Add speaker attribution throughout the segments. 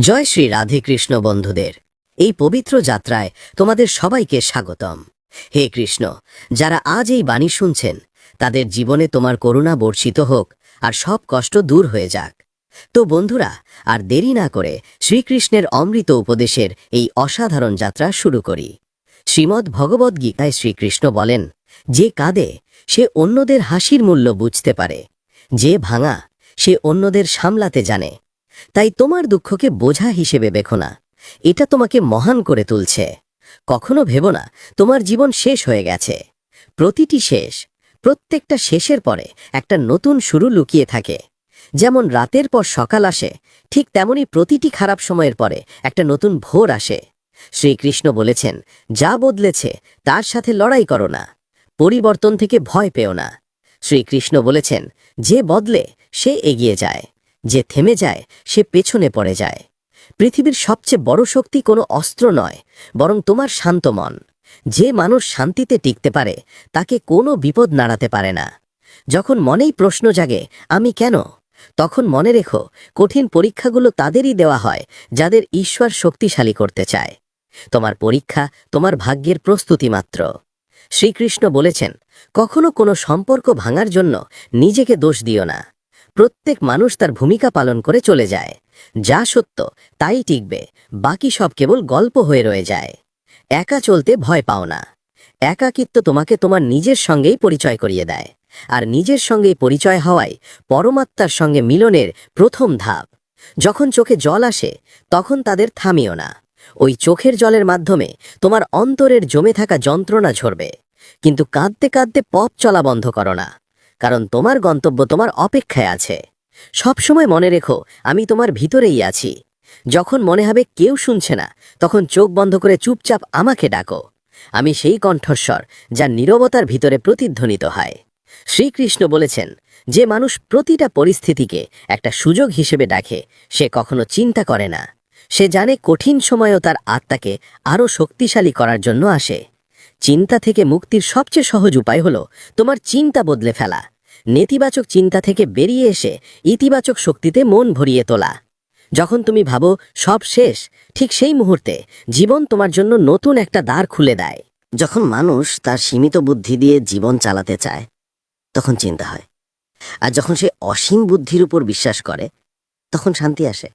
Speaker 1: জয় শ্রী রাধে কৃষ্ণ বন্ধুদের। এই পবিত্র যাত্রায় তোমাদের সবাইকে স্বাগতম। হে কৃষ্ণ, যারা আজ এই বাণী শুনছেন, তাদের জীবনে তোমার করুণা বর্ষিত হোক আর সব কষ্ট দূর হয়ে যাক। তো বন্ধুরা, আর দেরি না করে শ্রীকৃষ্ণের অমৃত উপদেশের এই অসাধারণ যাত্রা শুরু করি। শ্রীমদ্ ভগবদ্গীতায় শ্রীকৃষ্ণ বলেন, যে কাঁদে, সে অন্যদের হাসির মূল্য বুঝতে পারে। যে ভাঙা, সে অন্যদের সামলাতে জানে। তাই তোমার দুঃখকে বোঝা হিসেবে দেখো না। এটা তোমাকে মহান করে তুলছে। কখনো ভেবো না, তোমার জীবন শেষ হয়ে গেছে। প্রতিটি শেষ, প্রত্যেকটা শেষের পরে একটা নতুন শুরু লুকিয়ে থাকে। যেমন রাতের পর সকাল আসে, ঠিক তেমনি প্রতিটি খারাপ সময়ের পরে একটা নতুন ভোর আসে। শ্রীকৃষ্ণ বলেছেন, যা বদলেছে, তার সাথে লড়াই করো না। পরিবর্তন থেকে ভয় পেও না। শ্রীকৃষ্ণ বলেছেন, যে বদলে, সে এগিয়ে যায়। যে থেমে যায়, সে পেছনে পড়ে যায়। পৃথিবীর সবচেয়ে বড় শক্তি কোনো অস্ত্র নয়, বরং তোমার শান্ত মন। যে মানুষ শান্তিতে টিকতে পারে, তাকে কোনো বিপদ নাড়াতে পারে না। যখন মনেই প্রশ্ন জাগে, আমি কেন? তখন মনে রেখো, কঠিন পরীক্ষাগুলো তাদেরই দেওয়া হয়, যাদের ঈশ্বর শক্তিশালী করতে চায়। তোমার পরীক্ষা তোমার ভাগ্যের প্রস্তুতি মাত্র। শ্রীকৃষ্ণ বলেছেন, কখনো কোনো সম্পর্ক ভাঙার জন্য নিজেকে দোষ দিও না। প্রত্যেক মানুষ তার ভূমিকা পালন করে চলে যায়। যা সত্য, তাই টিকবে। বাকি সব কেবল গল্প হয়ে রয়ে যায়। একা চলতে ভয় পাও না। একাকিত্ব তোমাকে তোমার নিজের সঙ্গেই পরিচয় করিয়ে দেয়। আর নিজের সঙ্গেই পরিচয় হওয়ায় পরমাত্মার সঙ্গে মিলনের প্রথম ধাপ। যখন চোখে জল আসে, তখন তাদের থামিও না। ওই চোখের জলের মাধ্যমে তোমার অন্তরের জমে থাকা যন্ত্রণা ঝরবে। কিন্তু কাঁদতে কাঁদতে পপ চলা বন্ধ করো না। কারণ তোমার গন্তব্য তোমার অপেক্ষায় আছে। সবসময় মনে রেখো, আমি তোমার ভিতরেই আছি। যখন মনে হবে কেউ শুনছে না, তখন চোখ বন্ধ করে চুপচাপ আমাকে ডাকো। আমি সেই কণ্ঠস্বর যা নীরবতার ভিতরে প্রতিধ্বনিত হয়। শ্রীকৃষ্ণ বলেছেন, যে মানুষ প্রতিটা পরিস্থিতিকে একটা সুযোগ হিসেবে ডাকে, সে কখনো চিন্তা করে না। সে জানে কঠিন সময়ও তার আত্মাকে আরও শক্তিশালী করার জন্য আসে। চিন্তা থেকে মুক্তির সবচেয়ে সহজ উপায় হল, তোমার চিন্তা বদলে ফেলা। নেতিবাচক চিন্তা থেকে বেরিয়ে এসে ইতিবাচক শক্তিতে মন ভরিয়ে তোলা। যখন তুমি ভাবো সব শেষ, ঠিক সেই মুহূর্তে জীবন তোমার জন্য নতুন একটা দ্বার খুলে দেয়। যখন মানুষ তার সীমিত বুদ্ধি দিয়ে জীবন চালাতে চায়, তখন চিন্তা হয়। আর যখন সে অসীম বুদ্ধির উপর বিশ্বাস করে, তখন শান্তি আসে।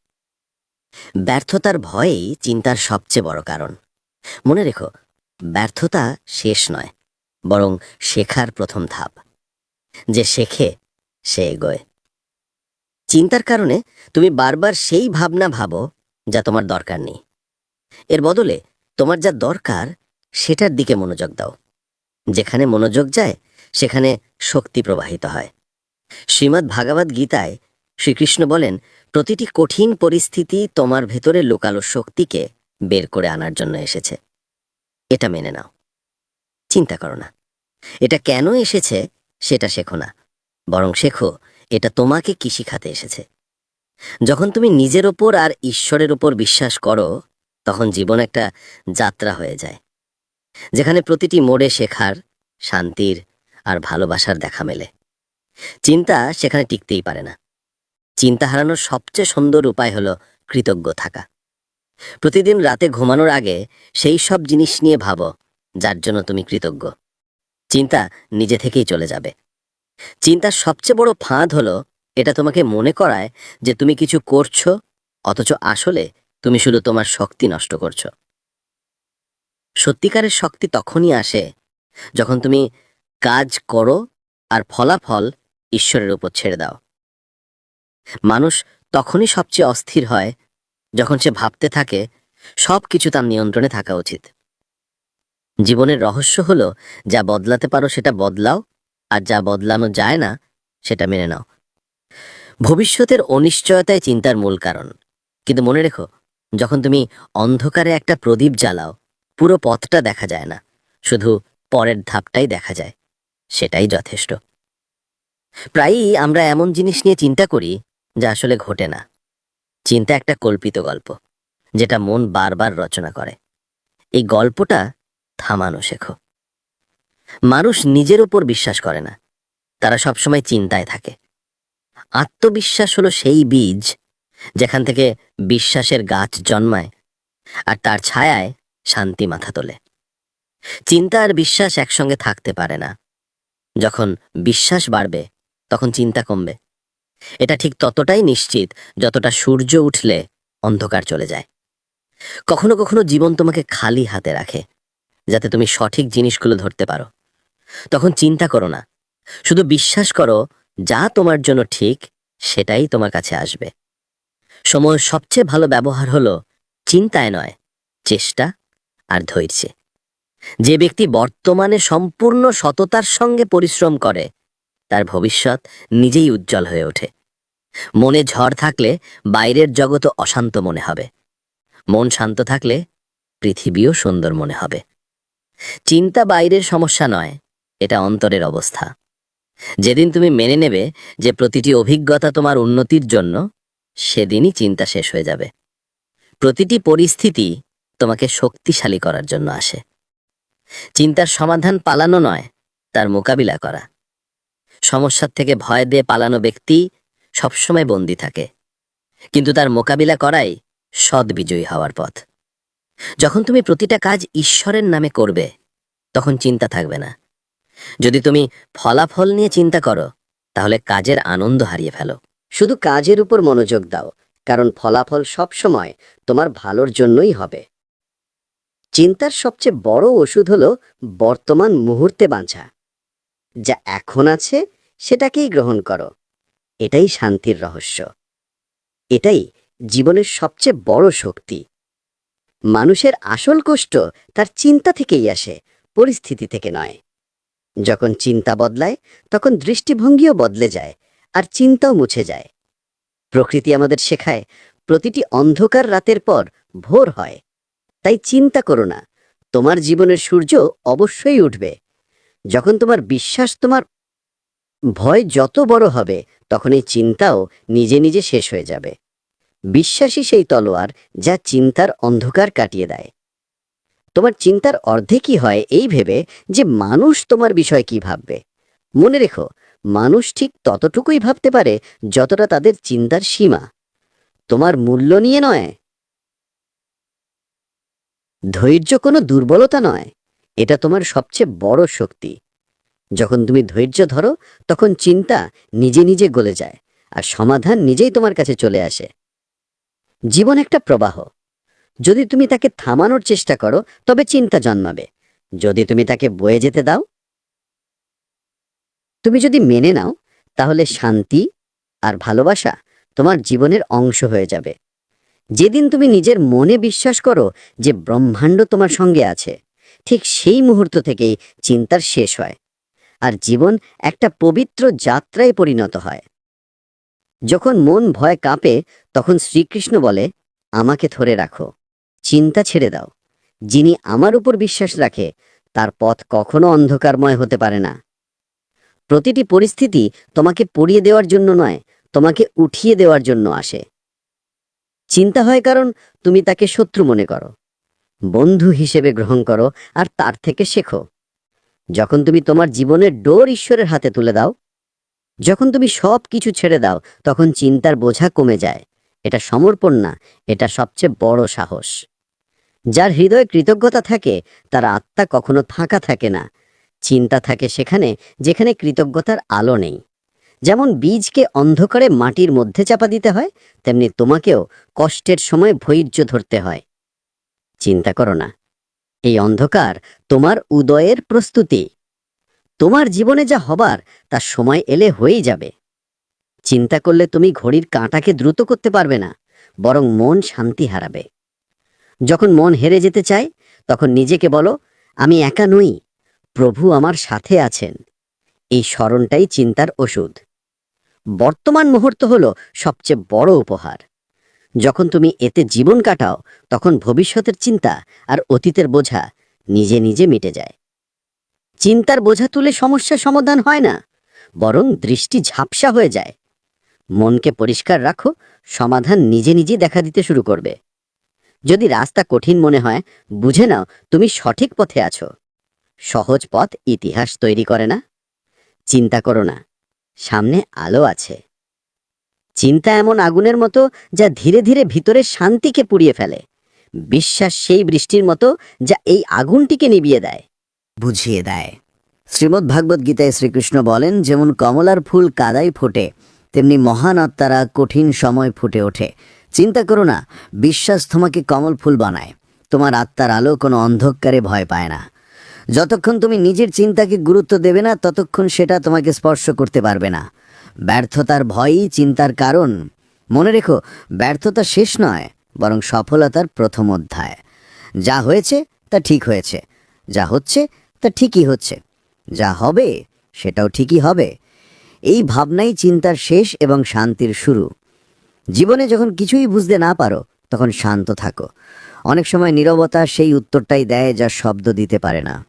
Speaker 1: ব্যর্থতার ভয়েই চিন্তার সবচেয়ে বড় কারণ। মনে রেখো, ব্যর্থতা শেষ নয়, বরং শেখার প্রথম ধাপ। যে শেখে সে এগোয়। চিন্তার কারণে তুমি বারবার সেই ভাবনা ভাবো যা তোমার দরকার নেই। এর বদলে তোমার যা দরকার, সেটার দিকে মনোযোগ দাও। যেখানে মনোযোগ যায়, সেখানে শক্তি প্রবাহিত হয়। শ্রীমদ্ ভাগবত গীতায় শ্রীকৃষ্ণ বলেন, প্রতিটি কঠিন পরিস্থিতি তোমার ভেতরে লোকালো শক্তিকে বের করে আনার জন্য এসেছে। এটা মেনে নাও। চিন্তা করো না। এটা কেন এসেছে সেটা শেখো না। বরং শেখো, এটা তোমাকে কি শিখাতে এসেছে? যখন তুমি নিজের ওপর আর ঈশ্বরের ওপর বিশ্বাস করো, তখন জীবন একটা যাত্রা হয়ে যায়, যেখানে প্রতিটি মোড়ে শেখার, শান্তির আর ভালোবাসার দেখা মেলে। চিন্তা সেখানে টিকতেই পারে না। চিন্তা হারানোর সবচেয়ে সুন্দর উপায় হলো কৃতজ্ঞ থাকা। প্রতিদিন রাতে ঘুমানোর আগে সেই সব জিনিস নিয়ে ভাবো, যার জন্য তুমি কৃতজ্ঞ। চিন্তা নিজে থেকেই চলে যাবে। চিন্তার সবচেয়ে বড় ফাঁদ হলো, এটা তোমাকে মনে করায় যে তুমি কিছু করছ, অথচ আসলে তুমি শুধু তোমার শক্তি নষ্ট করছ। সত্যিকারের শক্তি তখনই আসে যখন তুমি কাজ করো আর ফলাফল ঈশ্বরের উপর ছেড়ে দাও। মানুষ তখনই সবচেয়ে অস্থির হয় যখন সে ভাবতে থাকে সব কিছু তার নিয়ন্ত্রণে থাকা উচিত। জীবনের রহস্য হলো, যা বদলাতে পারো সেটা বদলাও, আর যা বদলানো যায় না, সেটা মেনে নাও। ভবিষ্যতের অনিশ্চয়তায় চিন্তার মূল কারণ। কিন্তু মনে রেখো, যখন তুমি অন্ধকারে একটা প্রদীপ জ্বালাও, পুরো পথটা দেখা যায় না, শুধু পরের ধাপটাই দেখা যায়, সেটাই যথেষ্ট। প্রায়ই আমরা এমন জিনিস নিয়ে চিন্তা করি, যা আসলে ঘটে না। চিন্তা একটা কল্পিত গল্প, যেটা মন বারবার রচনা করে। এই গল্পটা থামানো শেখো। মানুষ নিজের উপর বিশ্বাস করে না। তারা সবসময় চিন্তায় থাকে। আত্মবিশ্বাস হলো সেই বীজ যেখান থেকে বিশ্বাসের গাছ জন্মায় আর তার ছায়ায় শান্তি মাথা তোলে। চিন্তা আর বিশ্বাস একসঙ্গে থাকতে পারে না। যখন বিশ্বাস বাড়বে, তখন চিন্তা কমবে। এটা ঠিক ততটাই নিশ্চিত যতটা সূর্য উঠলে অন্ধকার চলে যায়। কখনো কখনো জীবন তোমাকে খালি হাতে রাখে। যাতে তুমি সঠিক জিনিসগুলো ধরতে পারো। তখন চিন্তা করো না। শুধু বিশ্বাস করো, যা তোমার জন্য ঠিক, সেটাই তোমার কাছে আসবে। সময়ের সবচেয়ে ভালো ব্যবহার হলো চিন্তায় নয়, চেষ্টা আর ধৈর্যে। যে ব্যক্তি বর্তমানে সম্পূর্ণ সততার সঙ্গে পরিশ্রম করে, তার ভবিষ্যৎ নিজেই উজ্জ্বল হয়ে ওঠে। মনে ঝড় থাকলে বাইরের জগৎও অশান্ত মনে হবে। মন শান্ত থাকলে পৃথিবীও সুন্দর মনে হবে। চিন্তা বাইরের সমস্যা নয়, এটা অন্তরের অবস্থা। যেদিন তুমি মেনে নেবে যে প্রতিটি অভিজ্ঞতা তোমার উন্নতির জন্য, সেদিনই চিন্তা শেষ হয়ে যাবে। প্রতিটি পরিস্থিতি তোমাকে শক্তিশালী করার জন্য আসে। চিন্তার সমাধান পালানো নয়, তার মোকাবিলা করা। সমস্যার থেকে ভয় দিয়ে পালানো ব্যক্তি সবসময় বন্দী থাকে। কিন্তু তার মোকাবিলা করাই সৎ বিজয়ী হওয়ার পথ। যখন তুমি প্রতিটা কাজ ঈশ্বরের নামে করবে, তখন চিন্তা থাকবে না। যদি তুমি ফলাফল নিয়ে চিন্তা করো, তাহলে কাজের আনন্দ হারিয়ে ফেলো। শুধু কাজের উপর মনোযোগ দাও, কারণ ফলাফল সব সময় তোমার ভালোর জন্যই হবে। চিন্তার সবচেয়ে বড় ওষুধ হলো বর্তমান মুহূর্তে বাঁচা। যা এখন আছে, সেটাকেই গ্রহণ করো। এটাই শান্তির রহস্য। এটাই জীবনের সবচেয়ে বড় শক্তি। মানুষের আসল কষ্ট তার চিন্তা থেকেই আসে, পরিস্থিতি থেকে নয়। যখন চিন্তা বদলায়, তখন দৃষ্টিভঙ্গিও বদলে যায় আর চিন্তাও মুছে যায়। প্রকৃতি আমাদের শেখায়, প্রতিটি অন্ধকার রাতের পর ভোর হয়। তাই চিন্তা করো না, তোমার জীবনের সূর্য অবশ্যই উঠবে। যখন তোমার বিশ্বাস, তোমার ভয় যত বড় হবে, তখন এই চিন্তাও নিজে নিজে শেষ হয়ে যাবে। বিশ্বাসই সেই তলোয়ার যা চিন্তার অন্ধকার কাটিয়ে দেয়। তোমার চিন্তার অর্ধে কি হয় এই ভেবে যে মানুষ তোমার বিষয় কি ভাববে? মনে রেখো, মানুষ ঠিক ততটুকুই ভাবতে পারে যতটা তাদের চিন্তার সীমা। তোমার মূল্য নিয়ে নয়। ধৈর্য কোনো দুর্বলতা নয়। এটা তোমার সবচেয়ে বড় শক্তি। যখন তুমি ধৈর্য ধরো, তখন চিন্তা নিজে নিজে গলে যায় আর সমাধান নিজেই তোমার কাছে চলে আসে। জীবন একটা প্রবাহ। যদি তুমি তাকে থামানোর চেষ্টা করো, তবে চিন্তা জন্মাবে। যদি তুমি তাকে বয়ে যেতে দাও, তুমি যদি মেনে নাও, তাহলে শান্তি আর ভালোবাসা তোমার জীবনের অংশ হয়ে যাবে। যেদিন তুমি নিজের মনে বিশ্বাস করো যে ব্রহ্মাণ্ড তোমার সঙ্গে আছে, ঠিক সেই মুহূর্ত থেকেই চিন্তার শেষ হয়। আর জীবন একটা পবিত্র যাত্রায় পরিণত হয়। যখন মন ভয় কাঁপে, তখন শ্রীকৃষ্ণ বলে, আমাকে ধরে রাখো। চিন্তা ছেড়ে দাও। যিনি আমার উপর বিশ্বাস রাখে, তার পথ কখনো অন্ধকারময় হতে পারে না। প্রতিটি পরিস্থিতি তোমাকে পড়িয়ে দেওয়ার জন্য নয়, তোমাকে উঠিয়ে দেওয়ার জন্য আসে। চিন্তা হয় কারণ তুমি তাকে শত্রু মনে করো। বন্ধু হিসেবে গ্রহণ করো আর তার থেকে শেখো। যখন তুমি তোমার জীবনের ডোর ঈশ্বরের হাতে তুলে দাও যখন তুমি সব কিছু ছেড়ে দাও, তখন চিন্তার বোঝা কমে যায়। এটা সমর্পণ না, এটা সবচেয়ে বড় সাহস। যার হৃদয়ে কৃতজ্ঞতা থাকে, তার আত্মা কখনো ফাঁকা থাকে না। চিন্তা থাকে সেখানে, যেখানে কৃতজ্ঞতার আলো নেই। যেমন বীজকে অন্ধকারে মাটির মধ্যে চাপা দিতে হয়, তেমনি তোমাকেও কষ্টের সময় ধৈর্য ধরতে হয়। চিন্তা করো না। এই অন্ধকার তোমার উদয়ের প্রস্তুতি। তোমার জীবনে যা হবার তার সময় এলে হয়েই যাবে। চিন্তা করলে তুমি ঘড়ির কাঁটাকে দ্রুত করতে পারবে না, বরং মন শান্তি হারাবে। যখন মন হেরে যেতে চায়, তখন নিজেকে বলো, আমি একা নই, প্রভু আমার সাথে আছেন। এই স্মরণটাই চিন্তার ওষুধ। বর্তমান মুহূর্ত হলো সবচেয়ে বড় উপহার। যখন তুমি এতে জীবন কাটাও, তখন ভবিষ্যতের চিন্তা আর অতীতের বোঝা নিজে নিজে মিটে যায়। চিন্তার বোঝা তুলে সমস্যা সমাধান হয় না, বরং দৃষ্টি ঝাপসা হয়ে যায়। মনকে পরিষ্কার রাখো, সমাধান নিজে নিজে দেখা দিতে শুরু করবে। যদি রাস্তা কঠিন মনে হয়, বুঝে নাও তুমি সঠিক পথে আছো। সহজ পথ ইতিহাস তৈরি করে না। চিন্তা করো না, সামনে আলো আছে।
Speaker 2: চিন্তা এমন আগুনের মতো যা ধীরে ধীরে ভিতরে শান্তিকে পুড়িয়ে ফেলে। বিশ্বাস সেই বৃষ্টির মতো যা এই আগুনটিকে নিভিয়ে দেয়।
Speaker 1: বুঝিয়ে দেয়। শ্রীমদ্ ভাগবত গীতায় শ্রীকৃষ্ণ বলেন, যেমন কমলার ফুল কাদায় ফোটে, তেমনি মহান আত্মারা কঠিন সময় ফুটে ওঠে। চিন্তা করো না, বিশ্বাস তোমাকে কমল ফুল বানায়। তোমার আত্মার আলো কোনো অন্ধকারে ভয় পায় না। যতক্ষণ তুমি নিজের চিন্তাকে গুরুত্ব দেবে না, ততক্ষণ সেটা তোমাকে স্পর্শ করতে পারবে না। ব্যর্থতার ভয়ই চিন্তার কারণ। মনে রেখো, ব্যর্থতা শেষ নয়, বরং সফলতার প্রথম অধ্যায়। যা হয়েছে, তা ঠিক হয়েছে। যা হচ্ছে তা ঠিকই হচ্ছে। যা হবে, সেটাও ঠিকই হবে। এই ভাবনাই চিন্তার শেষ এবং শান্তির শুরু। জীবনে যখন কিছুই বুঝতে না পারো, তখন শান্ত থাকো। অনেক সময় নীরবতা সেই উত্তরটাই দেয় যা শব্দ দিতে পারে না।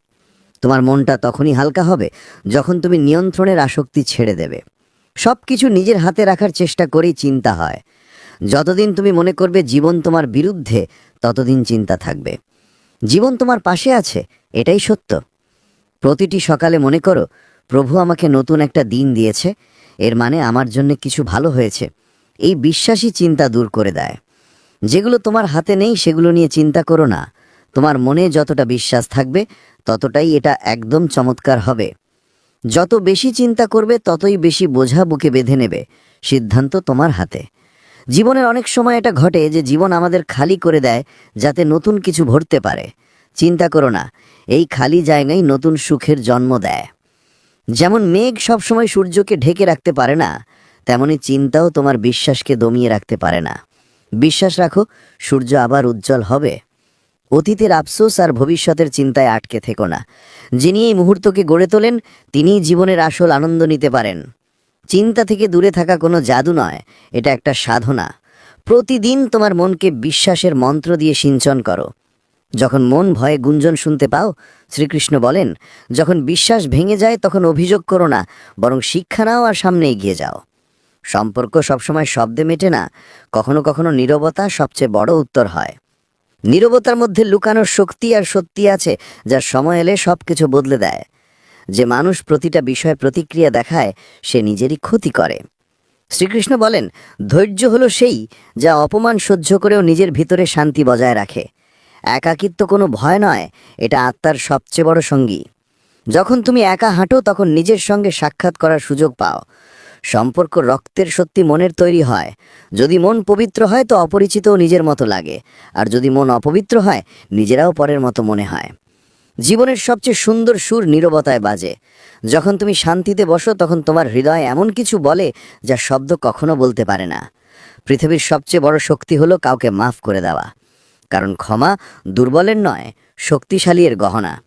Speaker 1: তোমার মনটা তখনই হালকা হবে, যখন তুমি নিয়ন্ত্রণের আসক্তি ছেড়ে দেবে। সব কিছু নিজের হাতে রাখার চেষ্টা করেই চিন্তা হয়। যতদিন তুমি মনে করবে জীবন তোমার বিরুদ্ধে, ততদিন চিন্তা থাকবে। জীবন তোমার পাশে আছে, এটাই সত্য। প্রতিটি সকালে মনে করো, প্রভু আমাকে নতুন একটা দিন দিয়েছে, এর মানে আমার জন্য কিছু ভালো হয়েছে। এই বিশ্বাসী চিন্তা দূর করে দেয়। যেগুলো তোমার হাতে নেই, সেগুলো নিয়ে চিন্তা করো না। তোমার মনে যতটা বিশ্বাস থাকবে, ততটাই এটা একদম চমৎকার হবে। যত বেশি চিন্তা করবে, ততই বেশি বোঝা বুকে বেঁধে নেবে সিদ্ধান্ত তোমার হাতে। জীবনের অনেক সময় এটা ঘটে যে জীবন আমাদের খালি করে দেয়, যাতে নতুন কিছু ভরতে পারে। চিন্তা করো না, এই খালি জায়গায় নতুন সুখের জন্ম দেয়। যেমন মেঘ সবসময় সূর্যকে ঢেকে রাখতে পারে না, তেমনি চিন্তাও তোমার বিশ্বাসকে দমিয়ে রাখতে পারে না। বিশ্বাস রাখো, সূর্য আবার উজ্জ্বল হবে। অতীতের আফসোস আর ভবিষ্যতের চিন্তায় আটকে থেকো না। যিনি এই মুহূর্তকে গড়ে তোলেন, তিনিই জীবনের আসল আনন্দ নিতে পারেন। চিন্তা থেকে দূরে থাকা কোনো জাদু নয়, এটা একটা সাধনা। প্রতিদিন তোমার মনকে বিশ্বাসের মন্ত্র দিয়ে সিঞ্চন করো। যখন মন ভয়ে গুঞ্জন শুনতে পাও, শ্রীকৃষ্ণ বলেন, যখন বিশ্বাস ভেঙে যায় তখন অভিযোগ করো না, বরং শিক্ষা নাও আর সামনে এগিয়ে যাও। সম্পর্ক সবসময় শব্দে মেটে না, কখনো কখনো নীরবতা সবচেয়ে বড় উত্তর হয়। নীরবতার মধ্যে লুকানো শক্তি আর সত্যি আছে, যা সময় এলে সব কিছু বদলে দেয়। যে মানুষ প্রতিটা বিষয়ে প্রতিক্রিয়া দেখায়, সে নিজেরই ক্ষতি করে। শ্রীকৃষ্ণ বলেন, ধৈর্য হলো সেই, যা অপমান সহ্য করেও নিজের ভিতরে শান্তি বজায় রাখে। একাকিত্ব কোনো ভয় নয়, এটা আত্মার সবচেয়ে বড় সঙ্গী। যখন তুমি একা হাঁটো, তখন নিজের সঙ্গে সাক্ষাৎ করার সুযোগ পাও। সম্পর্ক রক্তের সত্যি মনের তৈরি হয়। যদি মন পবিত্র হয়, তো অপরিচিতও নিজের মতো লাগে। আর যদি মন অপবিত্র হয়, নিজেরাও পরের মতো মনে হয়। জীবনের সবচেয়ে সুন্দর সুর নীরবতায় বাজে। যখন তুমি শান্তিতে বসো, তখন তোমার হৃদয় এমন কিছু বলে, যা শব্দ কখনো বলতে পারে না। পৃথিবীর সবচেয়ে বড় শক্তি হলো কাউকে মাফ করে দেওয়া। কারণ ক্ষমা দুর্বলের নয় শক্তিশালীর গহনা।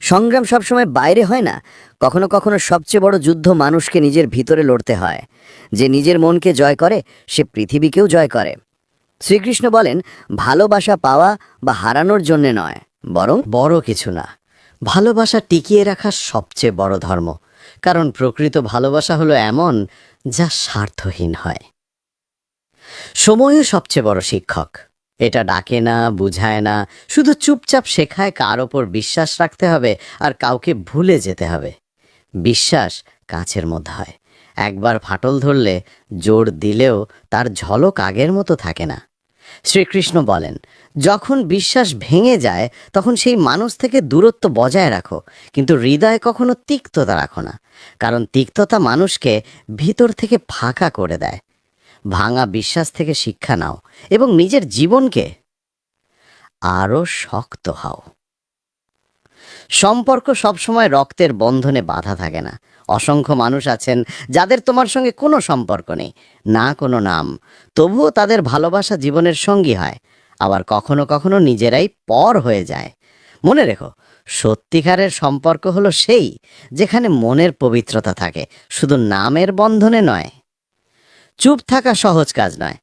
Speaker 1: সংগ্রাম সবসময় বাইরে হয় না, কখনো কখনো সবচেয়ে বড় যুদ্ধ মানুষকে নিজের ভিতরে লড়তে হয়। যে নিজের মনকে জয় করে, সে পৃথিবীকেও জয় করে। শ্রীকৃষ্ণ বলেন, ভালোবাসা পাওয়া বা হারানোর জন্যে নয়, বরং বড় কিছু না। ভালোবাসা টিকিয়ে রাখা সবচেয়ে বড় ধর্ম, কারণ প্রকৃত ভালোবাসা হলো এমন যা স্বার্থহীন হয়। সময়ও সবচেয়ে বড় শিক্ষক। এটা ডাকে না, বুঝায় না। শুধু চুপচাপ শেখায় কার ওপর বিশ্বাস রাখতে হবে আর কাউকে ভুলে যেতে হবে। বিশ্বাস কাছের মধ্যে হয়। একবার ফাটল ধরলে, জোর দিলেও তার ঝলক আগের মতো থাকে না। শ্রীকৃষ্ণ বলেন, যখন বিশ্বাস ভেঙে যায়, তখন সেই মানুষ থেকে দূরত্ব বজায় রাখো, কিন্তু হৃদয়ে কখনো তিক্ততা রাখো না। কারণ তিক্ততা মানুষকে ভিতর থেকে ফাঁকা করে দেয়। ভাঙা বিশ্বাস থেকে শিক্ষা নাও এবং নিজের জীবনকে আরও শক্ত হও। সম্পর্ক সবসময় রক্তের বন্ধনে বাধা থাকে না। অসংখ্য মানুষ আছেন যাদের তোমার সঙ্গে কোনো সম্পর্ক নেই, না কোনো নাম। তবুও তাদের ভালোবাসা জীবনের সঙ্গী হয়, আবার কখনো কখনো নিজেরাই পর হয়ে যায়। মনে রেখো, সত্যিকারের সম্পর্ক হলো সেই যেখানে মনের পবিত্রতা থাকে, শুধু নামের বন্ধনে নয়। চুপ থাকা সহজ কাজ নয়।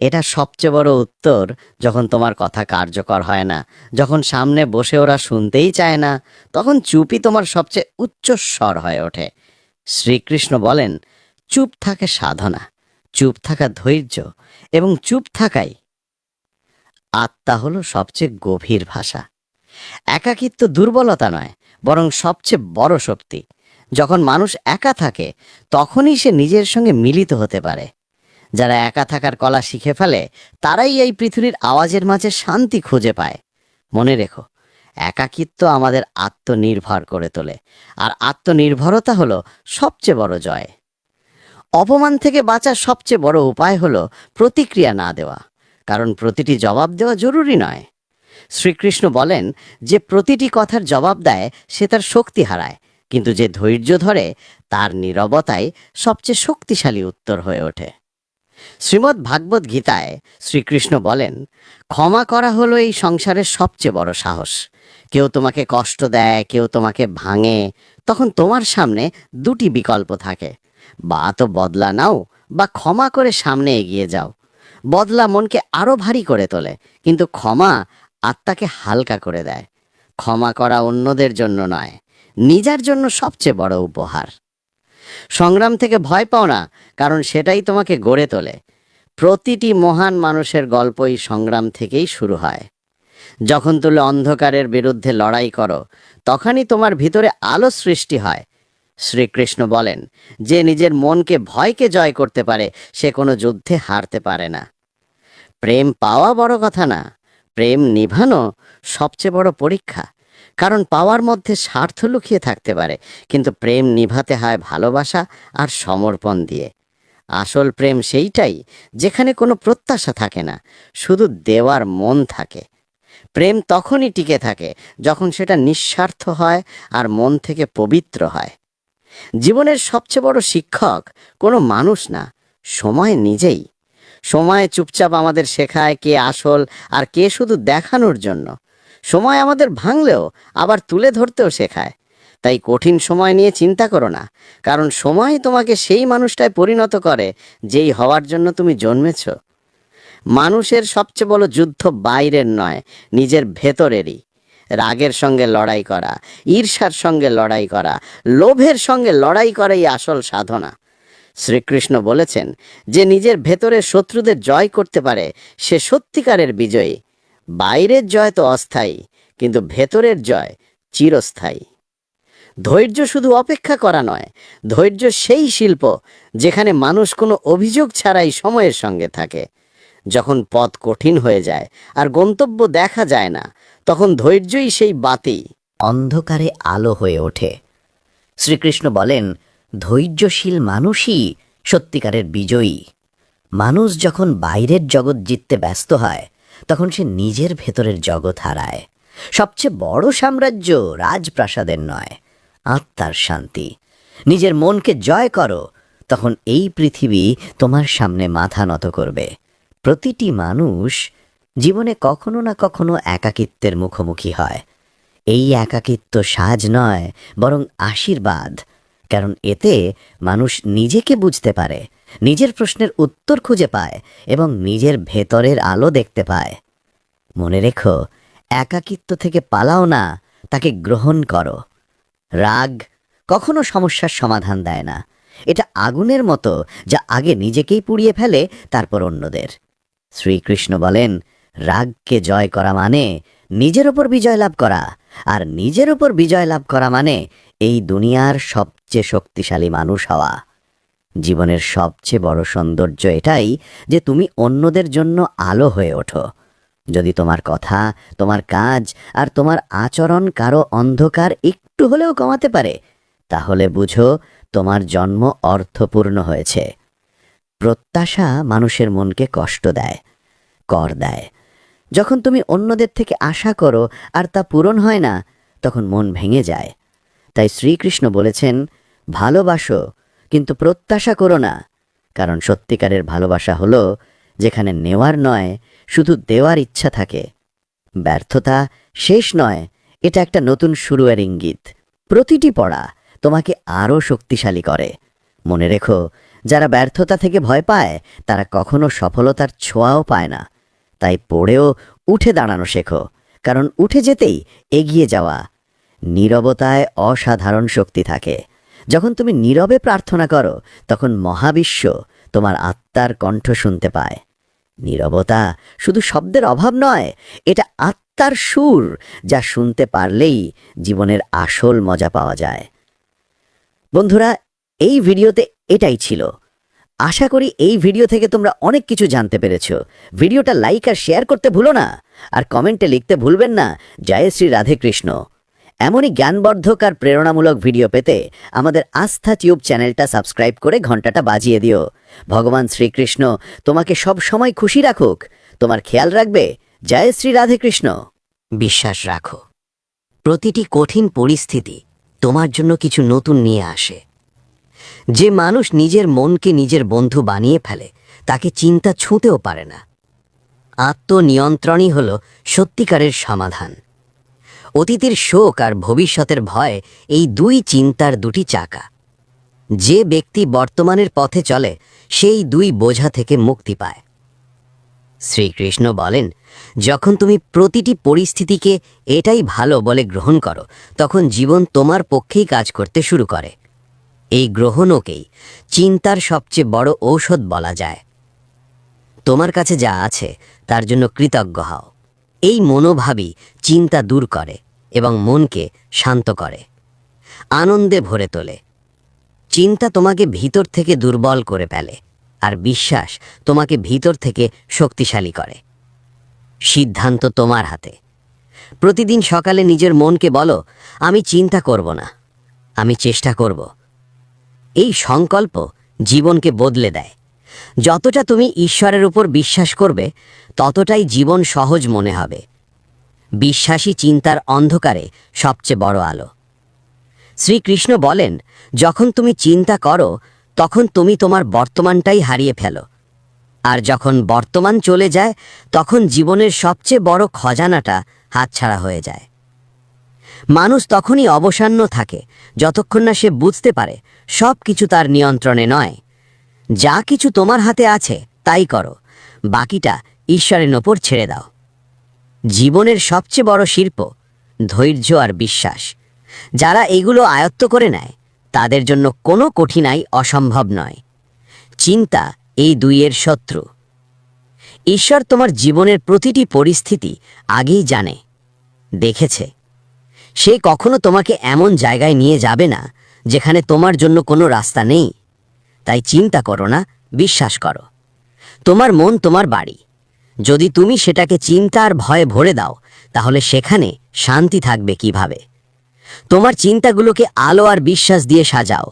Speaker 1: এটা সবচেয়ে বড় উত্তর যখন তোমার কথা কার্যকর হয় না। যখন সামনে বসে ওরা শুনতেই চায় না, তখন চুপই তোমার সবচেয়ে উচ্চ স্বর হয়ে ওঠে। শ্রীকৃষ্ণ বলেন, চুপ থাকে সাধনা, চুপ থাকা ধৈর্য এবং চুপ থাকাই আত্মা হলো সবচেয়ে গভীর ভাষা। একাকিত্ব দুর্বলতা নয়, বরং সবচেয়ে বড় শক্তি। যখন মানুষ একা থাকে, তখনই সে নিজের সঙ্গে মিলিত হতে পারে।
Speaker 2: যারা একা থাকার কলা শিখে ফেলে, তারাই এই পৃথিবীর আওয়াজের মাঝে শান্তি খুঁজে পায়। মনে রেখো, একাকিত্ব আমাদের আত্মনির্ভর করে তোলে, আর আত্মনির্ভরতা হলো সবচেয়ে বড় জয়। অপমান থেকে বাঁচার সবচেয়ে বড় উপায় হলো প্রতিক্রিয়া না দেওয়া, কারণ প্রতিটি জবাব দেওয়া জরুরি নয়। শ্রীকৃষ্ণ বলেন, যে প্রতিটি কথার জবাব দেয়, সে তার শক্তি হারায়, কিন্তু যে ধৈর্য ধরে, তার নীরবতাই সবচেয়ে শক্তিশালী উত্তর হয়ে ওঠে। শ্রীমদ্ ভাগবত গীতায় শ্রীকৃষ্ণ বলেন, ক্ষমা করা হলো এই সংসারের সবচেয়ে বড় সাহস। কেউ তোমাকে কষ্ট দেয়, কেউ তোমাকে ভাঙে, তখন তোমার সামনে দুটি বিকল্প থাকে। বা তো বদলা নাও, বা ক্ষমা করে সামনে এগিয়ে যাও। বদলা মনকে আরও ভারী করে তোলে, কিন্তু ক্ষমা আত্মাকে হালকা করে দেয়। ক্ষমা করা অন্যদের জন্য নয়, নিজের জন্য সবচেয়ে বড় উপহার। সংগ্রাম থেকে ভয় পাও না, কারণ সেটাই তোমাকে গড়ে তোলে। প্রতিটি মহান মানুষের গল্পই সংগ্রাম থেকেই শুরু হয়। যখন তুমি অন্ধকারের বিরুদ্ধে লড়াই করো, তখনই তোমার ভিতরে আলো সৃষ্টি হয়। শ্রীকৃষ্ণ বলেন, যে নিজের মনকে ভয়কে জয় করতে পারে, সে কোনো যুদ্ধে হারতে পারে না। প্রেম পাওয়া বড় কথা না, প্রেম নিভানো সবচেয়ে বড় পরীক্ষা। কারণ পাওয়ার মধ্যে স্বার্থ লুকিয়ে থাকতে পারে, কিন্তু প্রেম নিভাতে হয় ভালোবাসা আর সমর্পণ দিয়ে। আসল প্রেম সেইটাই যেখানে কোনো প্রত্যাশা থাকে না, শুধু দেওয়ার মন থাকে। প্রেম তখনই টিকে থাকে যখন সেটা নিঃস্বার্থ হয় আর মন থেকে পবিত্র হয়। জীবনের সবচেয়ে বড় শিক্ষক কোনো মানুষ না, সময় নিজেই। সময় চুপচাপ আমাদের শেখায় কে আসল আর কে শুধু দেখানোর জন্য। সময় আমাদের ভাঙলেও আবার তুলে ধরতেও শেখায়। তাই কঠিন সময় নিয়ে চিন্তা করো না, কারণ সময় তোমাকে সেই মানুষটায় পরিণত করে যেই হওয়ার জন্য তুমি জন্মেছ। মানুষের সবচেয়ে বড় যুদ্ধ বাইরের নয়, নিজের ভেতরেরই। রাগের সঙ্গে লড়াই করা, ঈর্ষার সঙ্গে লড়াই করা, লোভের সঙ্গে লড়াই করাই আসল সাধনা। শ্রীকৃষ্ণ বলেছেন, যে নিজের ভেতরে শত্রুদের জয় করতে পারে, সে সত্যিকারের বিজয়ী। বাইরের জয় তো অস্থায়ী, কিন্তু ভেতরের জয় চিরস্থায়ী। ধৈর্য শুধু অপেক্ষা করা নয়, ধৈর্য সেই শিল্প যেখানে মানুষ কোনো অভিযোগ ছাড়াই সময়ের সঙ্গে থাকে। যখন পথ কঠিন হয়ে যায় আর গন্তব্য দেখা যায় না, তখন ধৈর্যই সেই বাতি।
Speaker 1: অন্ধকারে আলো হয়ে ওঠে। শ্রীকৃষ্ণ বলেন, ধৈর্যশীল মানুষই সত্যিকারের বিজয়ী। মানুষ যখন বাইরের জগৎ জিততে ব্যস্ত হয় তখন সে নিজের ভেতরের জগৎ হারায়। সবচেয়ে বড় সাম্রাজ্য রাজপ্রাসাদের নয়, আত্মার শান্তি। নিজের মনকে জয় করো, তখন এই পৃথিবী তোমার সামনে মাথা নত করবে। প্রতিটি মানুষ জীবনে কখনো না কখনো একাকিত্বের মুখোমুখি হয়। এই একাকিত্ব সাজ নয়, বরং আশীর্বাদ, কারণ এতে মানুষ নিজেকে বুঝতে পারে। নিজের প্রশ্নের উত্তর খুঁজে পায় এবং নিজের ভেতরের আলো দেখতে পায়। মনে রেখো, একাকিত্ব থেকে পালাও না, তাকে গ্রহণ করো। রাগ কখনো সমস্যার সমাধান দেয় না। এটা আগুনের মতো যা আগে নিজেকেই পুড়িয়ে ফেলে, তারপর অন্যদের। শ্রীকৃষ্ণ বলেন, রাগকে জয় করা মানে নিজের ওপর বিজয় লাভ করা, আর নিজের ওপর বিজয় লাভ করা মানে এই দুনিয়ার সবচেয়ে শক্তিশালী মানুষ হওয়া। জীবনের সবচেয়ে বড় সৌন্দর্য এটাই যে তুমি অন্যদের জন্য আলো হয়ে ওঠো। যদি তোমার কথা, তোমার কাজ আর তোমার আচরণ কারও অন্ধকার একটু হলেও কমাতে পারে, তাহলে বুঝো তোমার জন্ম অর্থপূর্ণ হয়েছে। প্রত্যাশা মানুষের মনকে কষ্ট দেয়, কর দেয়। যখন তুমি অন্যদের থেকে আশা করো আর তা পূরণ হয় না, তখন মন ভেঙে যায়। তাই শ্রীকৃষ্ণ বলেছেন, ভালোবাসো কিন্তু প্রত্যাশা করো না, কারণ সত্যিকারের ভালোবাসা হলো যেখানে নেওয়ার নয়, শুধু দেওয়ার ইচ্ছা থাকে। ব্যর্থতা শেষ নয়, এটা একটা নতুন শুরুয়ের ইঙ্গিত। প্রতিটি পড়া তোমাকে আরও শক্তিশালী করে। মনে রেখো, যারা ব্যর্থতা থেকে ভয় পায়, তারা কখনো সফলতার ছোঁয়াও পায় না। তাই পড়েও উঠে দাঁড়ানো শেখো, কারণ উঠে যেতেই এগিয়ে যাওয়া নীরবতায় অসাধারণ শক্তি থাকে। যখন তুমি নীরবে প্রার্থনা করো, তখন মহাবিশ্ব তোমার আত্মার কণ্ঠ শুনতে পায়। নীরবতা শুধু শব্দের অভাব নয়, এটা আত্মার সুর যা শুনতে পারলেই জীবনের আসল মজা পাওয়া যায়। বন্ধুরা, এই ভিডিওতে এটাই ছিল। আশা করি এই ভিডিও থেকে তোমরা অনেক কিছু জানতে পেরেছ। ভিডিওটা লাইক আর শেয়ার করতে ভুলো না। আর কমেন্টে লিখতে ভুলবেন না। জয় শ্রী রাধে কৃষ্ণ। এমনই জ্ঞানবর্ধক আর প্রেরণামূলক ভিডিও পেতে আমাদের আস্থা টিউব চ্যানেলটা সাবস্ক্রাইব করে ঘন্টাটা বাজিয়ে দিও। ভগবান শ্রীকৃষ্ণ, তোমাকে সব সময় খুশি রাখুক। তোমার খেয়াল রাখবে। জয় শ্রী রাধে কৃষ্ণ বিশ্বাস রাখো, প্রতিটি কঠিন পরিস্থিতি তোমার জন্য কিছু নতুন নিয়ে আসে। যে মানুষ নিজের মনকে নিজের বন্ধু বানিয়ে ফেলে, তাকে চিন্তা ছুঁতেও পারে না। আত্মনিয়ন্ত্রণই হল সত্যিকারের সমাধান। অতীতের শোক আর ভবিষ্যতের ভয়, এই দুই চিন্তার দুটি চাকা। যে ব্যক্তি বর্তমানের পথে চলে, সেই দুই বোঝা থেকে মুক্তি পায়। শ্রীকৃষ্ণ বলেন, যখন তুমি প্রতিটি পরিস্থিতিকে এটাই ভালো বলে গ্রহণ করো, তখন জীবন তোমার পক্ষেই কাজ করতে শুরু করে। এই গ্রহণকেই চিন্তার সবচেয়ে বড় ঔষধ বলা যায়। তোমার কাছে যা আছে, তার জন্য কৃতজ্ঞ হও। এই মনোভাবই চিন্তা দূর করে এবং মনকে শান্ত করে। আনন্দে ভরে তোলে। চিন্তা তোমাকে ভিতর থেকে দুর্বল করে ফেলে আর বিশ্বাস তোমাকে ভিতর থেকে শক্তিশালী করে। সিদ্ধান্ত তোমার হাতে। প্রতিদিন সকালে নিজের মনকে বলো, আমি চিন্তা করব না, আমি চেষ্টা করব। এই সংকল্প জীবনকে বদলে দেয়। যতটা তুমি ঈশ্বরের উপর বিশ্বাস করবে, ততটাই জীবন সহজ মনে হবে। বিশ্বাসী চিন্তার অন্ধকারে সবচেয়ে বড় আলো। শ্রীকৃষ্ণ বলেন, যখন তুমি চিন্তা করো, তখন তুমি তোমার বর্তমানটাই হারিয়ে ফেলো। আর যখন বর্তমান চলে যায়, তখন জীবনের সবচেয়ে বড় খজানাটা হাতছাড়া হয়ে যায়। মানুষ তখনই অবসান্ন থাকে, যতক্ষণ না সে বুঝতে পারে সব কিছু তার নিয়ন্ত্রণে নয়। যা কিছু তোমার হাতে আছে, তাই করো। বাকিটা ঈশ্বরের ওপর ছেড়ে দাও। জীবনের সবচেয়ে বড় শিল্প ধৈর্য আর বিশ্বাস। যারা এগুলো আয়ত্ত করে নেয়, তাদের জন্য কোনো কঠিনাই অসম্ভব নয়। চিন্তা এই দুইয়ের শত্রু। ঈশ্বর তোমার জীবনের প্রতিটি পরিস্থিতি আগেই জানে, দেখেছে। সে কখনো তোমাকে এমন জায়গায় নিয়ে যাবে না, যেখানে তোমার জন্য কোনো রাস্তা নেই। তাই চিন্তা করো না, বিশ্বাস করো। তোমার মন তোমার বাড়ি। যদি তুমি সেটাকে চিন্তা আর ভয়ে ভরে দাও, তাহলে সেখানে শান্তি থাকবে কীভাবে? তোমার চিন্তাগুলোকে আলো আর বিশ্বাস দিয়ে সাজাও।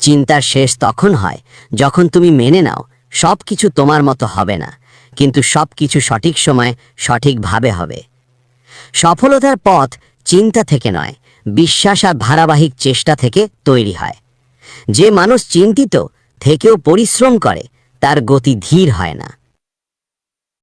Speaker 1: চিন্তার শেষ তখন হয় যখন তুমি মেনে নাও সব কিছু তোমার মতো হবে না, কিন্তু সব কিছু সঠিক সময় সঠিকভাবে হবে। সফলতার পথ চিন্তা থেকে নয়, বিশ্বাস আর ধারাবাহিক চেষ্টা থেকে তৈরি হয়। যে মানুষ চিন্তিত থেকেও পরিশ্রম করে তার গতি ধীর হয় না।